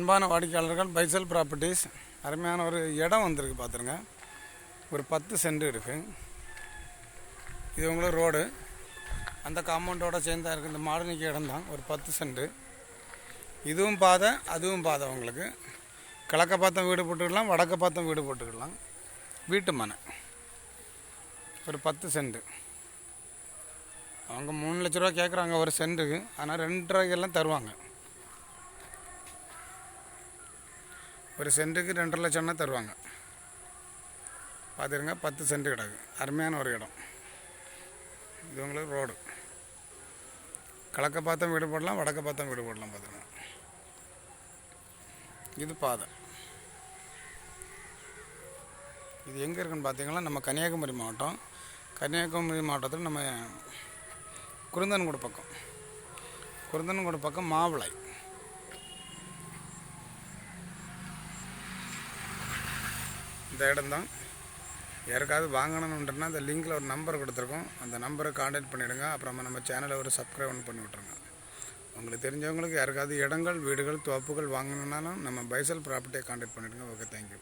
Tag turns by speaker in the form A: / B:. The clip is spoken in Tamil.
A: அன்பான வாடிக்கையாளர்கள் பைசல் ப்ராப்பர்ட்டிஸ் அருமையான ஒரு இடம் வந்திருக்கு பார்த்துருங்க ஒரு பத்து சென்ட் இருக்குது இது உங்களுக்கு ரோடு. அந்த காம்பவுண்டோட சேர்ந்தா இருக்குது இந்த மாடனிக்கு இடம் தான். ஒரு பத்து சென்ட். இதுவும் பாதை அதுவும் பாதை உங்களுக்கு. கிழக்க பார்த்தம் வீடு போட்டுக்கலாம் வடக்க பார்த்தம் வீடு போட்டுக்கலாம். வீட்டு மனை. ஒரு பத்து சென்ட். அவங்க மூணு லட்ச ரூபா கேட்குறாங்க ஒரு சென்ட்டுக்கு. ஆனால் ரெண்டு ரூபாய்க்கெல்லாம் தருவாங்க. ஒரு சென்ட்டுக்கு ரெண்டரை லட்சம்னா தருவாங்க. பார்த்துருங்க பத்து சென்ட் கிடக்கு. அருமையான ஒரு இடம். இது உங்களுக்கு ரோடு கிழக்க பார்த்தா வீடு போடலாம் வடக்க பார்த்தா வீடு போடலாம் பார்த்துருங்க இது பாதை. இது எங்கே இருக்குன்னு பார்த்தீங்கன்னா நம்ம கன்னியாகுமரி மாவட்டம். கன்னியாகுமரி மாவட்டத்தில் நம்ம குருந்தன்கூடு பக்கம். குருந்தன்கூடு பக்கம் மாவிளை. இந்த இடம்தான். யாருக்காவது வாங்கணுன்றனா அந்த லிங்கில் ஒரு நம்பர் கொடுத்துருக்கோம். அந்த நம்பரை காண்டாக்ட் பண்ணிவிடுங்க அப்புறமா நம்ம சேனலை ஒரு சப்ஸ்கிரைப் ஒன்று பண்ணி விட்ருங்க உங்களுக்கு தெரிஞ்சவங்களுக்கு யாருக்காவது இடங்கள் வீடுகள் தோப்புகள் வாங்கணுன்னாலும் நம்ம பைசல் ப்ராப்பர்ட்டியை காண்டாக்ட் பண்ணிவிடுங்க ஓகே தேங்க்யூ